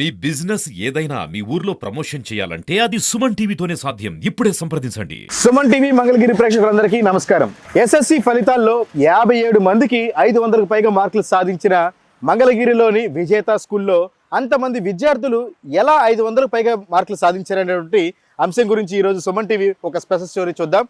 మీ business ఏదైనా మీ ఊర్లో promotion చేయాలంటే అది సుమన్ టీవీతోనే సాధ్యం. ఇప్పుడే సంప్రదించండి. సుమన్ టీవీ మంగళగిరి ప్రేక్షకులందరికీ నమస్కారం. ఎస్ఎస్సి ఫలితాల్లో యాభై ఏడు మందికి ఐదు వందలకు పైగా మార్కులు సాధించిన మంగళగిరిలోని విజేత స్కూల్లో అంతమంది విద్యార్థులు ఎలా ఐదు వందలకు పైగా మార్కులు సాధించారనేటువంటి అంశం గురించి ఈరోజు సుమన్ టీవీ ఒక స్పెషల్ స్టోరీ చూద్దాం.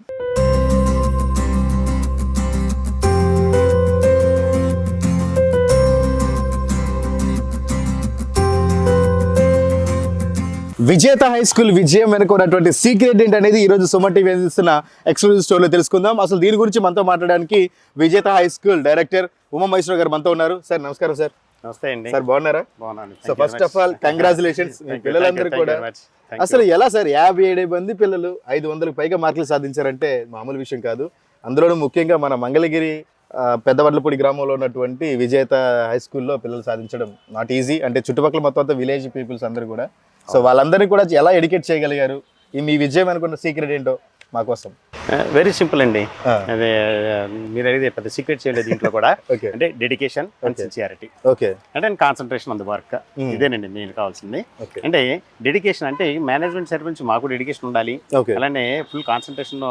విజేత హై స్కూల్ విజయం వెనుక ఉన్నటువంటి సీక్రెట్ ఏంటి అనేది ఈ రోజు సుమన్ టీవీ అందిస్తున్న ఎక్స్క్లూజివ్ స్టోర్లో తెలుసుకుందాం. అసలు దీని గురించి మనతో మాట్లాడడానికి Vijetha high school director Uma Maheshwara గారు మనతో ఉన్నారు. సార్ నమస్కారం సార్. నమస్తే అండి. సార్ బాగున్నారా? బాగున్నాను. So first of all congratulations మీ పిల్లలందరూ కూడా అసలు ఎలా సార్ యాభై ఏడు మంది పిల్లలు ఐదు వందలకు పైగా మార్కులు సాధించారంటే మామూలు విషయం కాదు. అందులోనూ ముఖ్యంగా మన మంగళగిరి పెద్దవడ్లపూడి గ్రామంలో ఉన్నటువంటి విజేత హై స్కూల్లో పిల్లలు సాధించడం నాట్ ఈజీ అంటే చుట్టుపక్కల మొత్తం అంతా విలేజ్ పీపుల్స్ అందరూ కూడా. సో వాళ్ళందరినీ కూడా ఎలా ఎడ్యుకేట్ చేయగలిగారు? ఈ మీ విజయం అనుకున్న సీక్రెట్ ఏంటో మా కోసం. వెరీ సింపుల్ అండి. అదే మీరు అనేది పెద్ద సీక్రెట్ చేయలేదు దీంట్లో కూడా. అంటే డెడికేషన్ అండ్. Sincerity okay. అంటే కాన్సన్ట్రేషన్ ఆన్ ద వర్క్. ఇదేనండి నేను కావాల్సింది. అంటే డెడికేషన్ అంటే మేనేజ్మెంట్ సైడ్ నుంచి మాకు డెడికేషన్ ఉండాలి. అలానే ఫుల్ కాన్సన్ట్రేషన్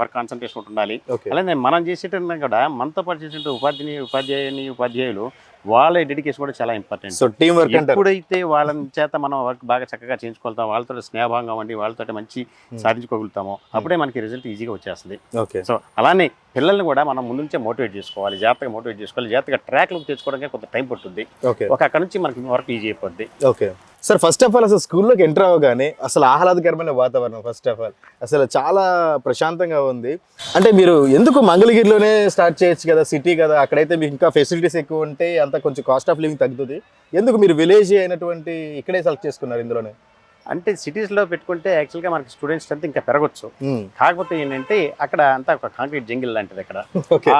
వర్క్ కాన్సన్ట్రేషన్ ఉండాలి. అలానే మనం చేసేటన్నా కూడా మనతో పాటు చేసే ఉపాధ్యాయుని ఉపాధ్యాయుని ఉపాధ్యాయులు వాళ్ళ డెడికేషన్ కూడా చాలా ఇంపార్టెంట్ సో టీం వర్క్ ఎప్పుడైతే వాళ్ళ చేత మనం వర్క్ బాగా చక్కగా చేయించుకోగలుగుతాం వాళ్ళతో స్నేహభాగంగా ఉండి వాళ్ళతో మంచి సాధించుకోగలుగుతామో అప్పుడే మనకి రిజల్ట్ ఈజీగా వచ్చేస్తుంది. ఓకే సో అలానే పిల్లల్ని కూడా మనం ముందు నుంచే మోటివేట్ చేసుకోవాలి జాగ్రత్తగా మోటివేట్ చేసుకోవాలి జాగ్రత్తగా ట్రాక్లోకి తెచ్చుకోవడానికి కొంత టైం పడుతుంది. ఓకే ఒక అక్కడ నుంచి మనకి వర్క్ ఈజీ అయిపోద్ది. Okay sir first of all అసలు స్కూల్లోకి ఎంటర్ అవ్వగానే అసలు ఆహ్లాదకరమైన వాతావరణం ఫస్ట్ ఆఫ్ ఆల్ అసలు చాలా ప్రశాంతంగా ఉంది. అంటే మీరు ఎందుకు మంగళగిరిలోనే స్టార్ట్ చేయొచ్చు కదా సిటీ కదా? అక్కడైతే మీకు ఇంకా ఫెసిలిటీస్ ఎక్కువ ఉంటే అంత కొంచెం కాస్ట్ ఆఫ్ లివింగ్ తగ్గుతుంది. ఎందుకు మీరు విలేజ్ అయినటువంటి ఇక్కడే సెలెక్ట్ చేసుకున్నారు ఇందులోనే? అంటే సిటీస్లో పెట్టుకుంటే యాక్చువల్గా మనకి స్టూడెంట్ స్ట్రెంత్ ఇంకా పెరగచ్చు. కాకపోతే ఏంటంటే అక్కడ అంతా ఒక కాంక్రీట్ జంగిల్ లాంటిది అక్కడ.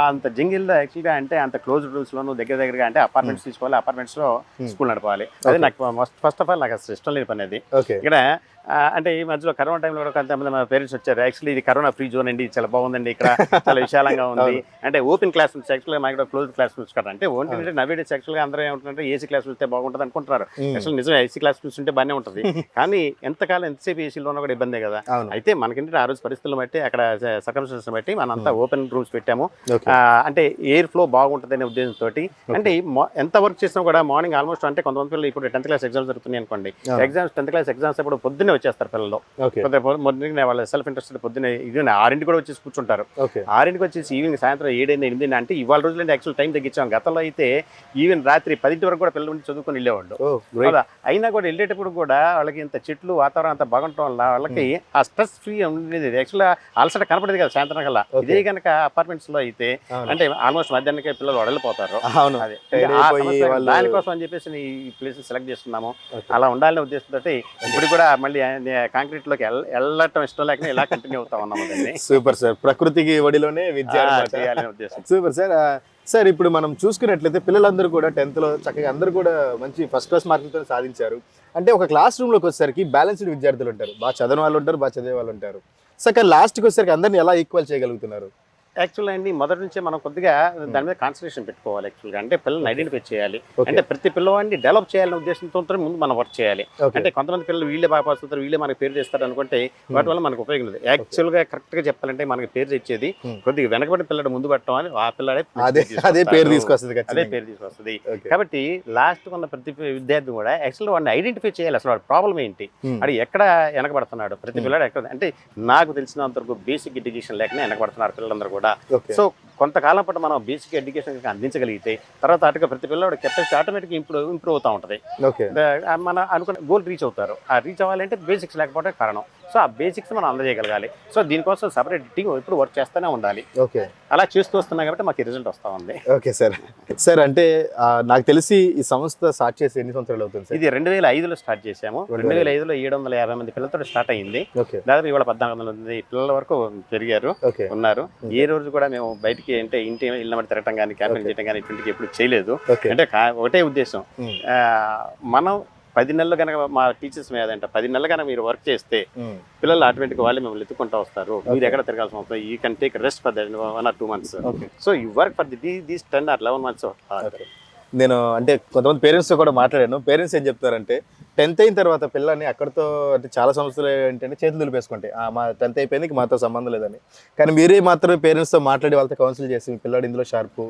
అంత జంగిల్లో యాక్చువల్గా అంటే అంత క్లోజ్ రూమ్స్ లోను దగ్గర దగ్గరగా అంటే అపార్ట్మెంట్స్ తీసుకోవాలి అపార్ట్మెంట్స్లో. స్కూల్ నడపాలి. అదే. నాకు ఫస్ట్ ఆఫ్ ఆల్ నాకు ఇష్టం లేని పని అది. ఇక్కడ అంటే ఈ మధ్యలో కరోనా టైంలో కూడా కొంతమంది మా పేరెంట్స్ వచ్చారు. యాక్చువల్లీ ఇది కరోనా ఫ్రీ జోన్ అండి చాలా బాగుందండి ఇక్కడ చాలా విశాలంగా ఉంది. అంటే ఓపెన్ క్లాస్ రూమ్స్ యాక్చువల్గా మాకు క్లోజ్ క్లాస్ రూమ్స్ కదా. అంటే ఓన్లీ అంటే నవ్వేడేస్ యాక్చువల్గా అందరూ ఏమంటారంటే ఏసీ క్లాస్ ఉంటే బాగుంటుంది అనుకుంటున్నారు. అసలు నిజం ఏసీ క్లాస్ రూమ్స్ ఉంటే బాగానే ఉంటుంది. కానీ ఎంతకాలం ఎంతసేపు ఏసీలో ఉన్నా కూడా ఇబ్బందే కదా. అయితే మనకేంటంటే ఆ రోజు పరిస్థితులను బట్టి అక్కడ సర్కమ్స్టెన్సెస్ బట్టి మనం అంతా ఓపెన్ రూమ్స్ పెట్టాము. అంటే ఎయిర్ ఫ్లో బాగుంటుంది అనే ఉద్దేశంతో అంటే ఎంత వర్క్ చేసినా కూడా మార్నింగ్ ఆల్మోస్ట్ అంటే కొంతమంది పిల్లలు ఇప్పుడు టెన్త్ క్లాస్ ఎగ్జామ్స్ జరుగుతున్నాయి అనుకోండి. ఎగ్జామ్స్ టెన్త్ క్లాస్ ఎగ్జామ్స్ ఇప్పుడు పొద్దున్నే వచ్చేస్తారు పిల్లలు. పొద్దున్నే వాళ్ళ సెల్ఫ్ ఇంట్రెస్ట్ పొద్దున్నే ఇది ఆరింటికి కూడా వచ్చేసి కూర్చుంటారు. ఆరింటికి వచ్చేసి ఈవినింగ్ సాయంత్రం ఏడైనా ఎనిమిది అంటే ఇవాళ రోజులు యాక్చువల్ టైం తగ్గించాం గతంలో అయితే ఈవెన్ రాత్రి పదింటి వరకు కూడా పిల్లలు చదువుకొని వెళ్ళేవాళ్ళు. అయినా కూడా వెళ్ళేటప్పుడు కూడా వాళ్ళకి ఇంత చెట్లు వాతావరణం అంత బాగుండటం వల్ల వాళ్ళకి ఆ స్ట్రెస్ ఫ్రీ ఉండేది. యాక్చువల్గా అలసట కనపడేది కదా సాయంత్రం కల్లా. ఇదే కనుక అపార్ట్మెంట్స్లో అయితే. అంటే ఆల్మోస్ట్ మధ్యాహ్నానికి పిల్లలు వడలిపోతారు. అవును. దానికోసం అని చెప్పేసి ఈ ప్లేస్ సెలెక్ట్ చేస్తున్నాము. అలా ఉండాలనే ఉద్దేశంతో ఇప్పుడు కూడా మళ్ళీ కాంక్రీట్లోకి వెళ్ళ- వెళ్ళటం ఇష్టం లేక ఇలా కంటిన్యూ అవుతా ఉన్నాము దాన్ని. Super sir. ప్రకృతికి ఒడిలోనే విద్య. చేయాలనే ఉద్దేశం. Super sir. సార్ ఇప్పుడు మనం చూసుకున్నట్లయితే పిల్లలందరూ కూడా టెన్త్లో చక్కగా అందరూ కూడా మంచి ఫస్ట్ క్లాస్ మార్కులతో సాధించారు. అంటే ఒక క్లాస్ రూమ్లోకి వచ్చేసరికి బ్యాలెన్స్డ్ విద్యార్థులు ఉంటారు బాగా చదివిన వాళ్ళు ఉంటారు బాగా చదివే వాళ్ళు ఉంటారు సో కానీ లాస్ట్కి వచ్చేసరికి అందరిని ఎలా ఈక్వల్ చేయగలుగుతున్నారు? యాక్చువల్ అండి మొదటి నుంచే మనం కొద్దిగా దాని మీద కాన్సన్ట్రేషన్ పెట్టుకోవాలి యాక్చువల్గా అంటే పిల్లల్ని ఐడెంటిఫై చేయాలి. అంటే ప్రతి పిల్లవాడిని డెవలప్ చేయాలనే ఉద్దేశంతో ముందు మనం వర్క్ చేయాలి. అంటే కొంతమంది పిల్లలు వీళ్ళే బాగా పాస్ అవుతారు వీళ్ళే మనకి పేరు చేస్తారు అనుకుంటే వాటి వల్ల మనకు ఉపయోగం లేదు. యాక్చువల్గా కరెక్ట్గా చెప్పాలంటే మనకి పేరు తెచ్చేది Hmm. కొద్దిగా వెనకబడి పిల్లడు ముందు పట్టడం అని ఆ పిల్లాడే అదే పేరు తీసుకొస్తుంది అదే పేరు తీసుకొస్తుంది. కాబట్టి లాస్ట్ ఉన్న ప్రతి విద్యార్థి కూడా యాక్చువల్ వాడిని ఐడెంటిఫై చేయాలి. అసలు వాడి ప్రాబ్లం ఏంటి? Hmm. అది ఎక్కడ వెనకబడుతున్నాడు? ప్రతి పిల్లాడు ఎక్కడ? అంటే నాకు తెలిసినంత వరకు బేసిక్ ఎడ్యుకేషన్ లేకనే వెనకబడుతున్నారు పిల్లలందరూ కూడా. ఓకే. సో కొంతకాలం పాటు మనం బేసిక్ ఎడ్యుకేషన్ అందించగలిగితే తర్వాత అటుగా ప్రతి పిల్లవాడు కెపాసిటీ ఆటోమేటిక్ ఇంప్రూవ్ ఇంప్రూవ్ అవుతూ ఉంటుంది. మన అనుకున్న గోల్ రీచ్ అవుతారు. ఆ రీచ్ అవ్వాలంటే బేసిక్స్ లేకపోతే కారణం. సో ఆ బేసిక్స్ మనం అందజేయగలగాలి సో దీనికోసం సపరేట్ టీం ఎప్పుడు వర్క్ చేస్తూనే ఉండాలి. ఓకే. అలా చేస్తూ వస్తున్నాం కాబట్టి మాకు రిజల్ట్ వస్తూ ఉంది. Okay sir. సార్ అంటే నాకు తెలిసి ఈ సంస్థ స్టార్ట్ చేసి ఎన్ని సంవత్సరాలు అవుతుంది సార్? ఇది రెండు వేల ఐదులో స్టార్ట్ చేసాము రెండు వేల ఐదులో ఏడు వందల యాభై మంది పిల్లలతో స్టార్ట్ అయ్యింది ఓకే. దాదాపు ఇవాళ పద్నాలుగు వందల మంది పిల్లల వరకు పెరిగారు ఉన్నారు. ఏ రోజు కూడా మేము బయటికి అంటే ఇంటి ఇళ్ళ మధ్య తిరగటం కానీ క్యాంపెయిన్ చేయడం కానీ ఇటువంటివి ఎప్పుడు చేయలేదు. అంటే ఒకటే ఉద్దేశం. మనం పది నెలలు కనుక మా టీచర్స్ మీద అంటే పది నెలలు కనుక మీరు వర్క్ చేస్తే పిల్లలు ఆటోమేటిక్ వాళ్ళే మిమ్మల్ని ఎత్తుకుంటూ వస్తారు. మీరు ఎక్కడ తిరగాల్సిన అవసరం? You can take rest for that one or two months so you work for the these ten or eleven months నేను అంటే కొంతమంది పేరెంట్స్తో కూడా మాట్లాడాను. పేరెంట్స్ ఏం చెప్తారంటే టెన్త్ అయిన తర్వాత పిల్లని అక్కడితో అంటే చాలా సంస్థలు ఏంటంటే చేతులు దులిపేసుకుంటాయి ఆ, మా టెన్త్ అయిపోయింది మాతో సంబంధం లేదని. కానీ మీరే మాత్రం పేరెంట్స్తో మాట్లాడి వాళ్ళతో కౌన్సిల్ చేసి పిల్లాడు ఇందులో షార్ప్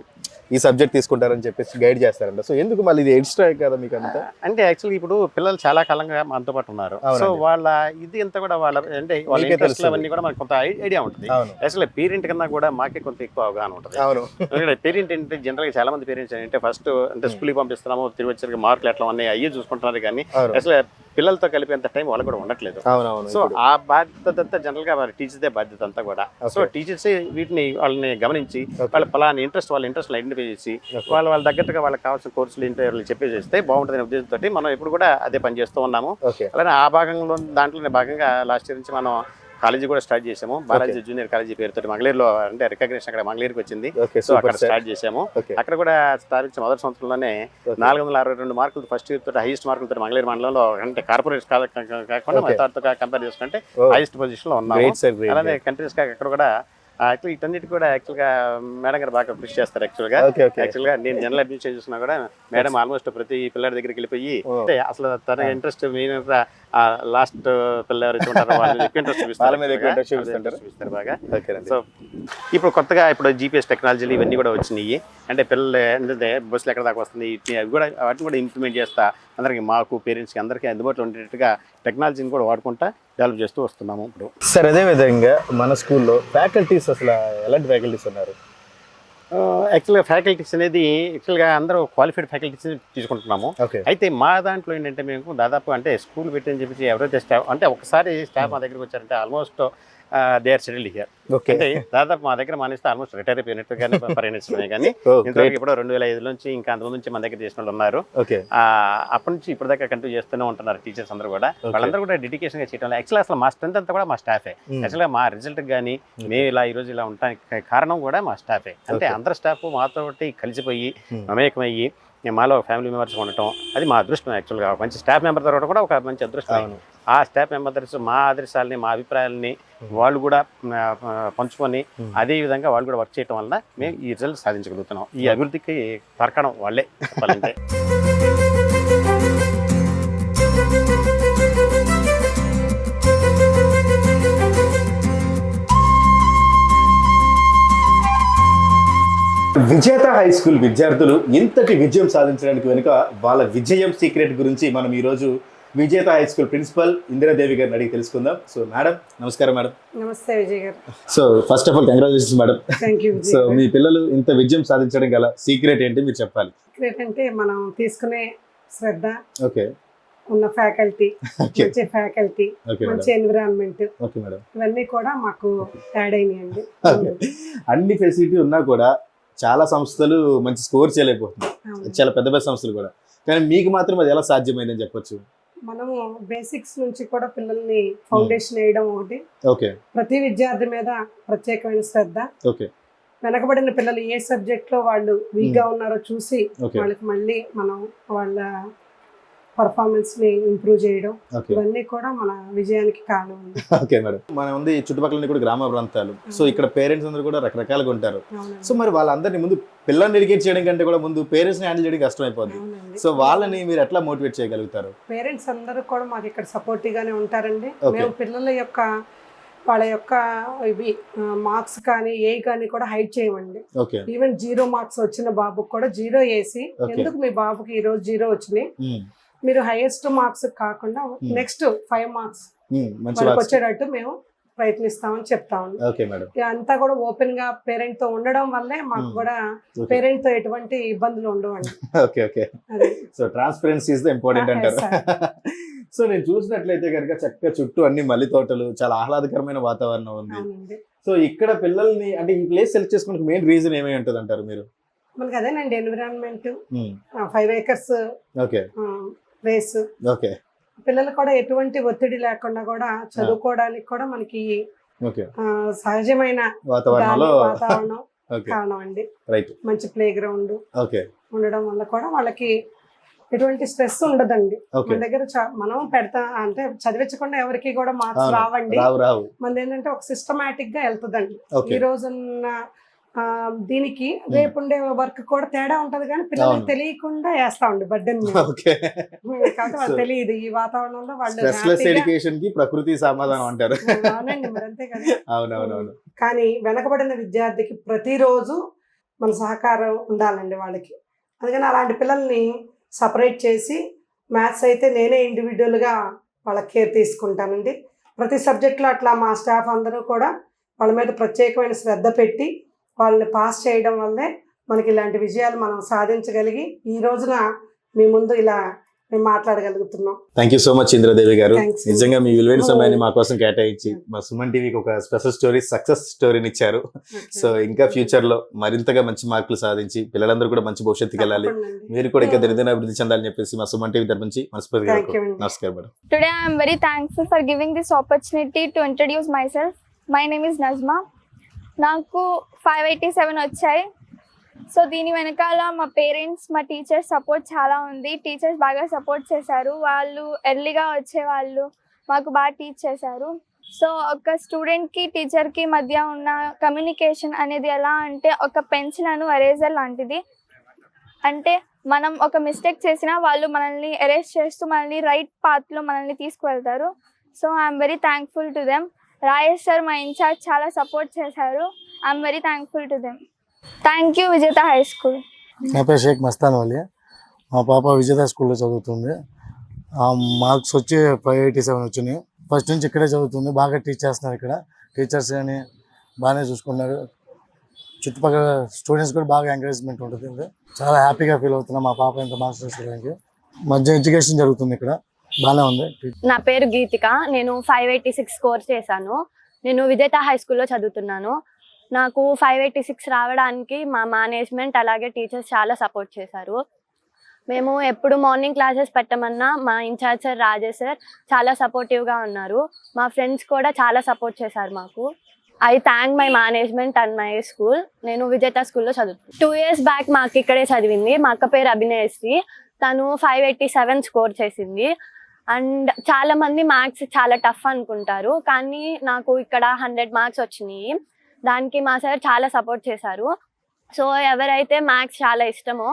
ఈ సబ్జెక్ట్ తీసుకుంటారని చెప్పేసి గైడ్ చేస్తారంట. సో ఎందుకు మళ్ళీ ఇది ఎక్స్ట్రా కదా మీకు అంతా? అంటే యాక్చువల్లీ ఇప్పుడు పిల్లలు చాలా కాలంగా మనతో పాటు ఉన్నారు. సో. వాళ్ళ ఇది అంతా కూడా వాళ్ళ అంటే వాళ్ళ ఇంట్రెస్ట్. అవన్నీ కూడా మనకు కొంత ఐడియా ఉంటుంది. అవును. యాక్చువల్లీ పేరెంట్ కన్నా కూడా మాకే కొంత ఎక్కువ అవగాహన ఉంటుంది. అవును. ఎందుకంటే పేరెంట్ ఏంటంటే జనరల్గా చాలా మంది పేరెంట్స్ ఏంటంటే ఫస్ట్ అంటే స్కూల్కి పంపిస్తున్నాము తిరిగి వచ్చరికి మార్కులు ఎట్లా ఉన్నాయి అయ్యే చూసుకుంటున్నారు కానీ అసలు పిల్లలతో కలిపేంత టైం వాళ్ళకి కూడా ఉండట్లేదు సో ఆ బాధ్యత అంతా జనరల్గా వారి టీచర్దే బాధ్యత అంతా కూడా సో. టీచర్స్ వీటిని వాళ్ళని గమనించి. వాళ్ళ పలానా ఇంట్రెస్ట్ వాళ్ళ ఇంట్రెస్ట్ ఐడెంటిఫై చేసి. వాళ్ళ వాళ్ళ తగ్గట్టుగా వాళ్ళకి కావాల్సిన కోర్సులు ఏంటో చెప్పేసేస్తే బాగుంటుంది ఉద్దేశంతో మనం ఇప్పుడు కూడా అదే పని చేస్తూ ఉన్నాము అలానే ఆ భాగంలో దాంట్లోనే భాగంగా లాస్ట్ ఇయర్ నుంచి మనం కాలేజీ కూడా స్టార్ట్ చేసాము. బాలాజీ జూనియర్ కాలేజీ పేరుతో మంగళూరులో అంటే రికగ్నేషన్ అక్కడ మంగళూరుకి వచ్చింది. సో అక్కడ స్టార్ట్ చేసాము. అక్కడ కూడా స్థాపించిన మొదటి సంవత్సరంలోనే. నాలుగు వందల అరవై రెండు మార్కులు ఫస్ట్ ఇయర్ తోటి హైయెస్ట్ మార్కులతో మంగళూరు మండలంలో అంటే కార్పొరేట్ కాకుండా. మన కంపేర్ చేసుకుంటే. హైయెస్ట్ పొజిషన్లో ఉన్నాము. అలానే కంట్రీస్ అక్కడ కూడా యాక్చువల్ ఇటన్నిటి కూడా యాక్చువల్గా మేడం గారు బాగా కృషి చేస్తారు యాక్చువల్గా. యాక్చువల్గా నేను జనరల్ అడ్మిషన్ చూసినా కూడా మేడం ఆల్మోస్ట్ ప్రతి పిల్లడి దగ్గరికి వెళ్ళిపోయి. అంటే అసలు తన ఇంట్రెస్ట్ మీద లాస్ట్ పిల్లలు ఎవరైతే ఉంటారో వాళ్ళ ఎక్కువ ఇంట్రెస్ట్ చూపిస్తారు. బాగా. సో ఇప్పుడు కొత్తగా ఇప్పుడు జీపీఎస్ టెక్నాలజీలు ఇవన్నీ కూడా వచ్చినాయి. అంటే పిల్లలు ఏంటంటే బస్సులు ఎక్కడ దాకా వస్తుంది అవి కూడా వాటిని కూడా ఇంప్లిమెంట్ చేస్తా అందరికి మాకు పేరెంట్స్కి అందరికీ అందుబాటులో ఉండేట్టుగా టెక్నాలజీని కూడా వాడుకుంటా డెవలప్ చేస్తూ వస్తున్నాము ఇప్పుడు. సార్ అదే విధంగా మన స్కూల్లో ఫ్యాకల్టీస్ అసలు ఎలాంటి ఫ్యాకల్టీస్ ఉన్నారు? యాక్చువల్గా ఫ్యాకల్టీస్ అనేది యాక్చువల్గా అందరూ క్వాలిఫైడ్ ఫ్యాకల్టీస్ తీసుకుంటున్నాము. ఓకే అయితే మా దాంట్లో ఏంటంటే మేము దాదాపు అంటే స్కూల్ పెట్టని చెప్పేసి ఎవరైతే స్టాఫ్ అంటే ఒకసారి స్టాఫ్ మా దగ్గరికి వచ్చారంటే almost they are settled here okay అంటే దాదాపు మా దగ్గర మానేస్తే ఆల్మోస్ట్ రిటైర్ అయిపోయినట్టుగానే పరిగణిస్తున్నాయి కానీ ఓ ఇంతవరకు ఇప్పుడు రెండు వేల ఐదు నుంచి ఇంకా అంతమంది నుంచి మన దగ్గర చేసిన వాళ్ళు ఉన్నారు. ఆ, అప్పటి నుంచి ఇప్పటిదాకా కంటిన్యూ చేస్తూనే ఉంటున్నారు టీచర్స్ అందరూ కూడా. వాళ్ళందరూ కూడా డెడికేషన్గా చేయడం యాక్చువల్ అసలు మా స్ట్రెంత్ అంతా కూడా మా స్టాఫే Hmm. యాక్చువల్గా మా రిజల్ట్ కానీ మేము ఇలా ఈ రోజు ఇలా ఉండడానికి కారణం కూడా మా స్టాఫే అంటే. అందరు స్టాఫ్ మాతో కలిసిపోయి Hmm. మమేకమయ్యి మాలో ఫ్యామిలీ మెంబర్స్ ఉండటం అది మా అదృష్టం యాక్చువల్గా మంచి స్టాఫ్ మెంబర్ దొరకడం కూడా ఒక మంచి అదృష్టం. ఆ స్టాఫ్ మెంబర్స్ మా ఆదర్శాలని మా అభిప్రాయాలని వాళ్ళు కూడా పంచుకొని. అదే విధంగా వాళ్ళు కూడా వర్క్ చేయడం వలన మేము ఈ రిజల్ట్ సాధించగలుగుతున్నాం. ఈ అభివృద్ధికి తర్కడం వాళ్ళే చెప్పాలంటే. విజేత హై స్కూల్ విద్యార్థులు ఇంతటి విజయం సాధించడానికి వెనుక వాళ్ళ విజయం సీక్రెట్ గురించి మనం ఈరోజు Vijetha high school principal Indiradevi గారిని అడిగి తెలుసుకుందాం. సో మేడం నమస్కారం మేడం. నమస్తే విజయ్ గారు. So first of all congratulations madam. Thank you so మీ పిల్లలు ఇంత విజయం సాధించడం గల సీక్రెట్ ఏంటి మీరు చెప్పాలి? గారు అంటే మనం తీసుకునే శ్రద్ధ ఓకే. ఉన్న ఫ్యాకల్టీ మంచి ఫ్యాకల్టీ మంచి ఎన్విరాన్మెంట్ ఓకే మేడం ఇవన్నీ కూడా మాకు యాడ్ అయినాయండి. అన్ని ఫెసిలిటీ ఉన్నా కూడా చాలా సంస్థలు మంచి స్కోర్ చేయలేకపోతున్నాయి. చాలా పెద్ద పెద్ద సంస్థలు కూడా. కానీ మీకు మాత్రం అది ఎలా సాధ్యమైందని చెప్పొచ్చు? మనము బేసిక్స్ నుంచి కూడా పిల్లల్ని ఫౌండేషన్ వేయడం ఒకటి. ఓకే. ప్రతి విద్యార్థి మీద ప్రత్యేకమైన శ్రద్ధ. ఓకే. వెనకబడిన పిల్లలు ఏ సబ్జెక్ట్లో వాళ్ళు వీక్గా ఉన్నారో చూసి వాళ్ళకి మళ్ళీ మనం వాళ్ళ పర్ఫార్మెన్స్ని ఇంప్రూవ్ చేయడం. ఇవన్నీ కూడా మన విజయానికి కారణం. ఓకే మేడం మన ఉంది చుట్టుపక్కల కూడా గ్రామ ప్రాంతాలు. సో ఇక్కడ పేరెంట్స్ అందరూ కూడా రకరకాలుగా ఉంటారు. సో మరి వాళ్ళందరినీ ముందు పిల్లల్ని ఎడ్యుకేట్ చేయడం కంటే కూడా ముందు పేరెంట్స్ని హ్యాండిల్ చేయడం కష్టం అయిపోద్ది అవునండి. సో వాళ్ళని మీరు ఎట్లా మోటివేట్ చేయగలుగుతారు? పేరెంట్స్ అందరూ కూడా మాకు ఇక్కడ సపోర్టివ్ గానే ఉంటారండి. మేము పిల్లల యొక్క వాళ్ళ యొక్క ఇవి మార్క్స్ కానీ ఏ కానీ కూడా హైడ్ చేయమండి. ఈవెన్ జీరో మార్క్స్ వచ్చిన బాబుకి కూడా జీరో వేసి. ఎందుకు మీ బాబుకి ఈ రోజు జీరో వచ్చినాయి? ఉమ్, మీరు హైయెస్ట్ మార్క్స్ కాకుండా. నెక్స్ట్ ఫైవ్ మార్క్స్ వచ్చేటట్టు మేము ప్రయత్నిస్తామని మేడం ఇక అంతా కూడా ఓపెన్గా పేరెంట్తో ఉండడం వల్లే మాకు Hmm. కూడా పేరెంట్తో ఎటువంటి ఇబ్బందులు ఉండవండి. Okay okay so transparency is the important అంటారు. సో నేను చూసినట్లయితే కనుక చక్కగా చుట్టూ అన్ని మల్లి తోటలు చాలా ఆహ్లాదకరమైన వాతావరణం ఉంది. సో ఇక్కడ పిల్లల్ని అంటే ఈ ప్లేస్ సెలెక్ట్ చేసుకోవడానికి మెయిన్ రీజన్ ఏమై ఉంటుంది అంటారు మీరు? మనకి అదేనండి environment five acres okay okay. పిల్లలు కూడా ఎటువంటి ఒత్తిడి లేకుండా కూడా చదువుకోవడానికి కూడా మనకి సహజమైన వాతావరణం కారణం అండి మంచి ప్లే గ్రౌండ్ ఉండడం వల్ల కూడా వాళ్ళకి ఎటువంటి స్ట్రెస్ ఉండదండి. మన దగ్గర మనం పెడతా అంటే చదివించకుండా ఎవరికి కూడా మార్క్స్. రావండి. రావు రావు. మనది ఏంటంటే ఒక సిస్టమేటిక్గా వెళ్తుందండి. ఈ రోజున్న దీనికి రేపు ఉండే వర్క్ కూడా తేడా ఉంటది కానీ పిల్లలకు. తెలియకుండా వేస్తా ఉండి బడ్డన్ కాబట్టి వాళ్ళు తెలియదు ఈ వాతావరణంలో వాళ్ళు ఎడ్యుకేషన్కి ప్రకృతి సమాధానం అంటారు. అవునండి మరి అంతే కదా. అవునవునవును. కానీ వెనకబడిన విద్యార్థికి ప్రతిరోజు మన సహకారం ఉండాలండి వాళ్ళకి. అందుకని అలాంటి పిల్లల్ని సపరేట్ చేసి మ్యాథ్స్ అయితే నేనే ఇండివిజువల్గా వాళ్ళ కేర్ తీసుకుంటానండి. ప్రతి సబ్జెక్ట్లో అట్లా మా స్టాఫ్ అందరూ కూడా వాళ్ళ మీద ప్రత్యేకమైన శ్రద్ధ పెట్టి వాళ్ళని పాస్ చేయడం వల్లే మనకి ఇలాంటి విజయాలు మనం సాధించగలిగి ఈ రోజున మీ ముందు ఇలా మేము మాట్లాడగలుగుతున్నాం thank you so much Indradevi గారు. నిజంగా మీ విలువైన Oh. సమయాన్ని మా కోసం కేటాయించి మా సుమన్ టీవీకి ఒక స్పెషల్ స్టోరీ సక్సెస్ స్టోరీని ఇచ్చారు సో ఇంకా ఫ్యూచర్లో మరింతగా మంచి మార్కులు సాధించి పిల్లలందరూ కూడా మంచి భవిష్యత్తుకి వెళ్ళాలి మీరు కూడా ఇంకా. దినదిన అభివృద్ధి చెందాలని చెప్పేసి మా సుమన్ టీవీ తరపు నుంచి మనస్ఫూర్తిగా. నమస్కారం madam Today I am very thankful for giving this opportunity to introduce myself. My name is Nazma. నాకు ఫైవ్ ఎయిటీ సెవెన్ వచ్చాయి. సో దీని వెనకాల మా పేరెంట్స్ మా టీచర్స్ సపోర్ట్ చాలా ఉంది. టీచర్స్ బాగా సపోర్ట్ చేశారు. వాళ్ళు ఎర్లీగా వచ్చేవాళ్ళు మాకు బాగా టీచ్ చేశారు. సో ఒక స్టూడెంట్కి టీచర్కి మధ్య ఉన్న కమ్యూనికేషన్ అనేది ఎలా అంటే ఒక పెన్సిల్ అను ఎరేజర్ లాంటిది. అంటే మనం ఒక మిస్టేక్ చేసినా వాళ్ళు మనల్ని ఎరేజ్ చేస్తూ మనల్ని రైట్ పాత్లో మనల్ని తీసుకువెళ్తారు. So I'm very thankful to them Rajesh sir మా ఇన్ఛార్జ్ చాలా సపోర్ట్ చేశారు. I'm very thankful to them thank you Vijetha high school నా పేరు షేక్ మస్తాన్ వలి మా పాప విజేత స్కూల్లో చదువుతుంది. మార్క్స్ వచ్చి ఫైవ్ ఎయిటీ సెవెన్ వచ్చినాయి. ఫస్ట్ నుంచి ఇక్కడే చదువుతుంది. బాగా టీచ్ చేస్తున్నారు ఇక్కడ. టీచర్స్ కానీ బాగానే చూసుకున్నారు. చుట్టుపక్కల స్టూడెంట్స్ కూడా బాగా ఎంకరేజ్మెంట్ ఉంటుంది. చాలా హ్యాపీగా ఫీల్ అవుతున్నాం మా పాప ఇంత మార్క్స్ తీసుకోవడానికి మధ్య ఎడ్యుకేషన్ జరుగుతుంది ఇక్కడ. బాగానే ఉంది. నా పేరు గీతిక. నేను ఫైవ్ ఎయిటీ సిక్స్ స్కోర్ చేశాను. నేను విజేత హై స్కూల్లో చదువుతున్నాను. నాకు ఫైవ్ ఎయిటీ సిక్స్ రావడానికి మా మేనేజ్మెంట్ అలాగే టీచర్స్ చాలా సపోర్ట్ చేశారు. మేము ఎప్పుడు మార్నింగ్ క్లాసెస్ పెట్టమన్నా మా ఇన్ఛార్జ్ సార్ రాజేష్ సార్ చాలా సపోర్టివ్గా ఉన్నారు. మా ఫ్రెండ్స్ కూడా చాలా సపోర్ట్ చేశారు మాకు. I thank my management and my school నేను విజేత స్కూల్లో చదువుతాను టూ ఇయర్స్ బ్యాక్ మాకు ఇక్కడే చదివింది. మా అక్క పేరు అభినయశ్రీ తను ఫైవ్ ఎయిటీ సెవెన్ స్కోర్ చేసింది. అండ్ చాలా మంది మ్యాథ్స్ చాలా టఫ్ అనుకుంటారు కానీ నాకు ఇక్కడ హండ్రెడ్ మార్క్స్ వచ్చినాయి. దానికి మా సార్ చాలా సపోర్ట్ చేశారు. సో ఎవరైతే మ్యాథ్స్ చాలా ఇష్టమో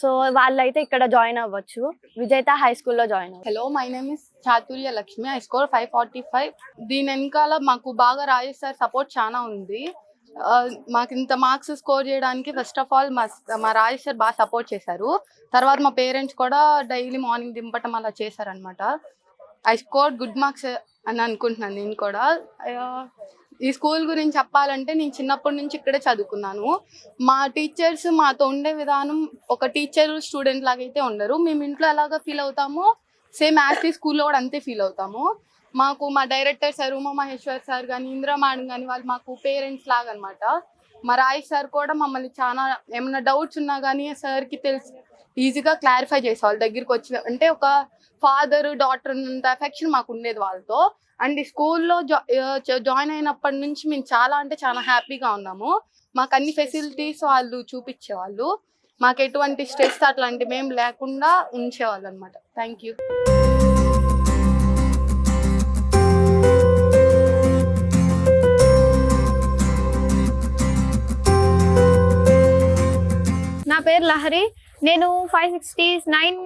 సో వాళ్ళైతే ఇక్కడ జాయిన్ అవ్వచ్చు. విజేత హై స్కూల్లో join hello my name is Chaturya Lakshmi I score five forty five దీని వెనకాల మాకు బాగా రాజేష్ సార్ సపోర్ట్ చాలా ఉంది. మాకు ఇంత మార్క్స్ స్కోర్ చేయడానికి ఫస్ట్ ఆఫ్ ఆల్ మా మా రాజేష్ సార్ బాగా సపోర్ట్ చేశారు. తర్వాత మా పేరెంట్స్ కూడా డైలీ మార్నింగ్ దింపటం అలా చేశారనమాట ఐ స్కోర్ గుడ్ మార్క్స్ అని అనుకుంటున్నాను నేను కూడా. ఈ స్కూల్ గురించి చెప్పాలంటే నేను చిన్నప్పటి నుంచి ఇక్కడే చదువుకున్నాను. మా టీచర్స్ మాతో ఉండే విధానం ఒక టీచర్ స్టూడెంట్ లాగా అయితే ఉండరు. మేము ఇంట్లో ఎలాగ ఫీల్ అవుతామో సేమ్ యాజ్ స్కూల్లో కూడా అంతే ఫీల్ అవుతాము. మాకు మా director sir Uma Maheshwar sir కానీ ఇందిరా మేడం కానీ వాళ్ళు మాకు పేరెంట్స్ లాగా అనమాట మా రాయ్ సార్ కూడా మమ్మల్ని చాలా ఏమైనా డౌట్స్ ఉన్నా కానీ సార్కి తెలిసి ఈజీగా క్లారిఫై చేసే వాళ్ళ దగ్గరికి వచ్చిన అంటే ఒక ఫాదర్ డాటర్ అంత ఎఫెక్షన్ మాకు ఉండేది వాళ్ళతో. అండ్ ఈ స్కూల్లో జాయిన్ అయినప్పటి నుంచి మేము చాలా అంటే చాలా హ్యాపీగా ఉన్నాము. మాకు అన్ని ఫెసిలిటీస్ వాళ్ళు చూపించేవాళ్ళు. మాకు ఎటువంటి స్ట్రెస్ అట్లాంటివి ఏం లేకుండా ఉంచేవాళ్ళు అనమాట థ్యాంక్ యూ. నా పేరు లహరి. నేను ఫైవ్ సిక్స్టీ నైన్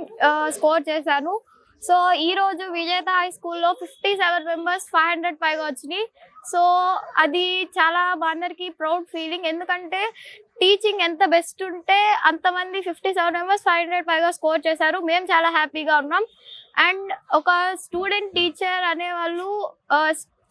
స్కోర్ చేశాను. సో ఈరోజు విజేత హై స్కూల్లో fifty seven members five hundred పైగా వచ్చినాయి. సో అది చాలా మా అందరికీ ప్రౌడ్ ఫీలింగ్ ఎందుకంటే టీచింగ్ ఎంత బెస్ట్ ఉంటే అంతమంది fifty seven members five hundred పైగా స్కోర్ చేశారు. మేము చాలా హ్యాపీగా ఉన్నాం. అండ్ ఒక స్టూడెంట్ టీచర్ అనేవాళ్ళు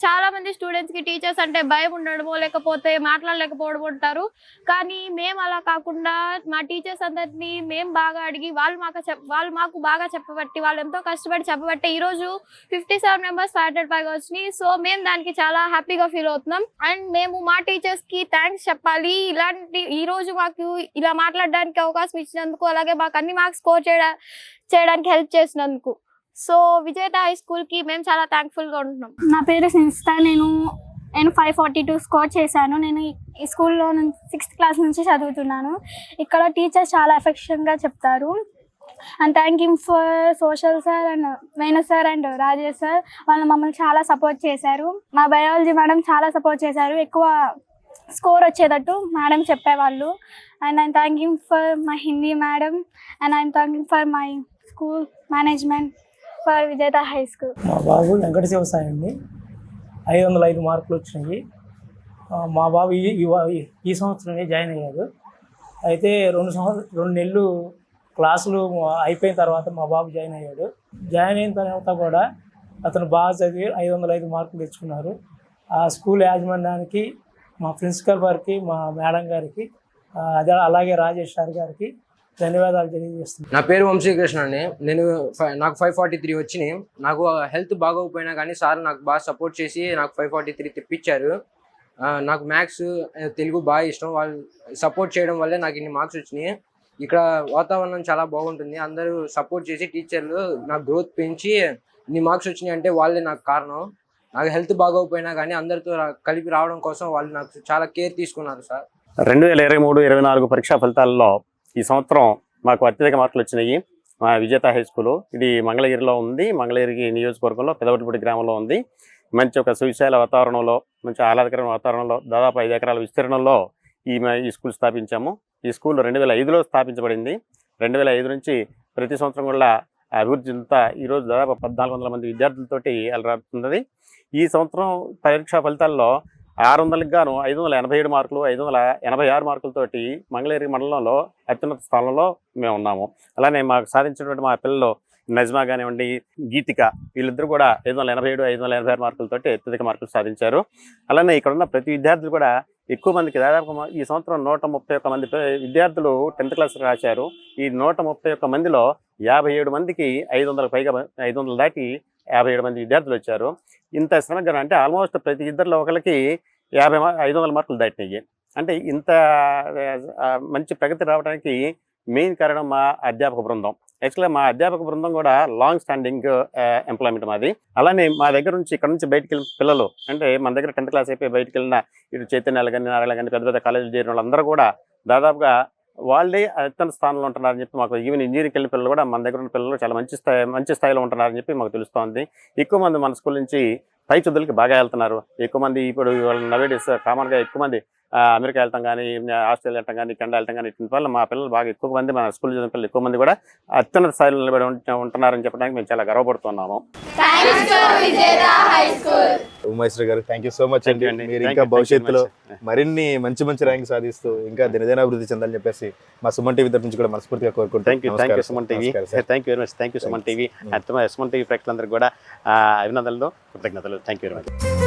చాలా మంది స్టూడెంట్స్కి టీచర్స్ అంటే భయం ఉండడమో లేకపోతే మాట్లాడలేకపోవడం ఉంటారు. కానీ మేము అలా కాకుండా మా టీచర్స్ అందరినీ మేము బాగా అడిగి వాళ్ళు మాకు వాళ్ళు మాకు బాగా చెప్పబట్టి వాళ్ళు ఎంతో కష్టపడి చెప్పబట్టి ఈ రోజు fifty seven members five hundred పైగా వచ్చినాయి సో మేము దానికి చాలా హ్యాపీగా ఫీల్ అవుతున్నాం. అండ్ మేము మా టీచర్స్కి థ్యాంక్స్ చెప్పాలి. ఇలాంటి ఈ రోజు మాకు ఇలా మాట్లాడడానికి అవకాశం ఇచ్చినందుకు అలాగే మాకు అన్ని మార్క్స్ స్కోర్ చేయడా చేయడానికి హెల్ప్ చేసినందుకు. సో విజేత హై స్కూల్కి మేము చాలా థ్యాంక్ఫుల్గా ఉంటున్నాం. నా పేరు సిన్స్తా. నేను నేను ఫైవ్ ఫార్టీ టూ స్కోర్ చేశాను. నేను ఈ- స్కూల్లో నుంచి సిక్స్త్ క్లాస్ నుంచి చదువుతున్నాను. ఇక్కడ టీచర్స్ చాలా ఎఫెక్షన్గా చెప్తారు. And thank you for social sir and Venu sir and Rajesh sir. వాళ్ళు మమ్మల్ని చాలా సపోర్ట్ చేశారు. మా బయాలజీ మేడం చాలా సపోర్ట్ చేశారు. ఎక్కువ స్కోర్ వచ్చేటట్టు మేడం చెప్పేవాళ్ళు. And I'm thanking for my Hindi madam. And I'm thanking for my school management. For Vijetha high school. మా బాబు వెంకట శివసాయి అండి. ఐదు వందల ఐదు మార్కులు వచ్చినాయి. మా బాబు ఈ ఈ సంవత్సరమే జాయిన్ అయ్యాడు. అయితే రెండు సంవత్సరం రెండు నెలలు క్లాసులు అయిపోయిన తర్వాత మా బాబు జాయిన్ అయ్యాడు. జాయిన్ అయిన తర్వాత కూడా అతను బాగా చదివి ఐదు వందల ఐదు మార్కులు తెచ్చుకున్నారు. ఆ స్కూల్ యాజమాన్యానికి మా ప్రిన్సిపల్ వారికి మా మేడం గారికి అదే అలాగే రాజేష్ సార్ గారికి ధన్యవాదాలు తెలియజేస్తున్నాను. నా పేరు వంశీకృష్ణ అండి. నేను ఫై- నాకు ఫైవ్ ఫార్టీ త్రీ వచ్చినాయి నాకు హెల్త్ బాగోకపోయినా కానీ సార్ నాకు బాగా సపోర్ట్ చేసి నాకు ఫైవ్ ఫార్టీ త్రీ తెప్పించారు నాకు మ్యాథ్స్ తెలుగు బాగా ఇష్టం. వాళ్ళు సపోర్ట్ చేయడం వల్లే నాకు ఇన్ని మార్క్స్ వచ్చినాయి. ఇక్కడ వాతావరణం చాలా బాగుంటుంది. అందరూ సపోర్ట్ చేసి టీచర్లు నాకు గ్రోత్ పెంచి ఇన్ని మార్క్స్ వచ్చినాయి అంటే వాళ్ళే నాకు కారణం. నాకు హెల్త్ బాగోకపోయినా కానీ అందరితో కలిపి రావడం కోసం వాళ్ళు నాకు చాలా కేర్ తీసుకున్నారు సార్. రెండు వేల ఇరవై మూడు ఇరవై నాలుగు పరీక్షా ఫలితాల్లో ఈ సంవత్సరం మాకు అత్యధిక మార్కులు వచ్చినాయి. మా విజేత హై స్కూల్. ఇది మంగళగిరిలో ఉంది. మంగళగిరి నియోజకవర్గంలో పెదవటిపూడి గ్రామంలో ఉంది. మంచి ఒక సువిశాల వాతావరణంలో మంచి ఆహ్లాదకరమైన వాతావరణంలో దాదాపు ఐదు ఎకరాల విస్తీర్ణంలో ఈ ఈ స్కూల్ స్థాపించాము. ఈ స్కూల్ రెండు వేల ఐదులో స్థాపించబడింది. రెండు వేల ఐదు నుంచి ప్రతి సంవత్సరం కూడా అభివృద్ధి చెందుతా ఈరోజు దాదాపు పద్నాలుగు వందల మంది విద్యార్థులతోటి అలరాడుతున్నది ఈ సంవత్సరం పరీక్షా ఫలితాల్లో ఆరు వందలకు గాను ఐదు వందల ఎనభై ఏడు మార్కులు ఐదు వందల ఎనభై ఆరు మార్కులతోటి మంగళగిరి మండలంలో అత్యున్నత స్థానంలో మేము ఉన్నాము. అలానే మాకు సాధించినటువంటి మా పిల్లలు నజ్మా కానివ్వండి గీతిక వీళ్ళిద్దరూ కూడా ఐదు వందల ఎనభై ఏడు ఐదు వందల ఎనభై ఆరు మార్కులతోటి అత్యధిక మార్కులు సాధించారు. అలానే ఇక్కడ ఉన్న ప్రతి విద్యార్థులు కూడా ఎక్కువ మందికి దాదాపు ఈ సంవత్సరం నూట ముప్పై ఒక్క మంది విద్యార్థులు టెన్త్ క్లాస్ రాశారు. ఈ నూట ముప్పై ఒక్క మందిలో యాభై ఏడు మందికి ఐదు వందల పైగా ఐదు వందలు దాటి యాభై ఏడు మంది విద్యార్థులు వచ్చారు. ఇంత శ్రమగా అంటే ఆల్మోస్ట్ ప్రతి ఇద్దరిలో ఒకరికి యాభై ఐదు వందల మార్కులు దాటినాయి. అంటే ఇంత మంచి ప్రగతి రావడానికి మెయిన్ కారణం మా అధ్యాపక బృందం. యాక్చువల్గా మా అధ్యాపక బృందం కూడా లాంగ్ స్టాండింగ్ ఎంప్లాయ్మెంట్ మాది. అలానే మా దగ్గర నుంచి ఇక్కడ నుంచి బయటికి వెళ్ళిన పిల్లలు అంటే మన దగ్గర టెన్త్ క్లాస్ అయిపోయి బయటికి వెళ్ళిన ఇటు చైతన్యాలు కానీ నారాయణ కానీ పెద్ద పెద్ద కాలేజీలు చేరిన వాళ్ళందరూ కూడా దాదాపుగా వాళ్ళే అత్యంత స్థానంలో ఉంటున్నారని చెప్పి మాకు ఈవెన్ ఇంజనీరింగ్ వెళ్ళిన పిల్లలు కూడా మన దగ్గర ఉన్న పిల్లలు చాలా మంచి స్థాయి మంచి స్థాయిలో ఉంటున్నారని చెప్పి మాకు తెలుస్తోంది. ఎక్కువ మంది మన స్కూల్ నుంచి పై చదువులకి బాగా వెళ్తున్నారు. ఎక్కువ మంది ఇప్పుడు నవేడేస్ కామన్గా ఎక్కువ మంది అమెరికా వెళ్తాం కానీ ఆస్ట్రేలియా వెళ్ళటం కానీ కెనడా వెళ్ళటం కానీ ఇటువంటి వల్ల మా పిల్లలు బాగా ఎక్కువ మంది మన స్కూల్ చదివిన పిల్లలు ఎక్కువ మంది కూడా అత్యున్నత స్థాయిలో నిలబడి ఉంట- ఉంటున్నారని చెప్పడానికి మేము చాలా గర్వపడుతున్నాము. ఉమేశ్వర్ గారు థ్యాంక్ యూ సో మచ్ అండి. మీరు ఇంకా భవిష్యత్తులో. మరిన్ని మంచి మంచి ర్యాంక్ సాధిస్తూ ఇంకా దినదిన అభివృద్ధి చెందాలని చెప్పేసి మా సుమన్ టీవీ తరపు నుంచి కూడా మనస్ఫూర్తిగా కోరుకుంటాం thank you thank you Suman TV. Thank you very much thank you Suman TV. Suman TV ప్రేక్షకులందరికీ కూడా ఆ, అభినందనలు కృతజ్ఞతలు. Thank you very much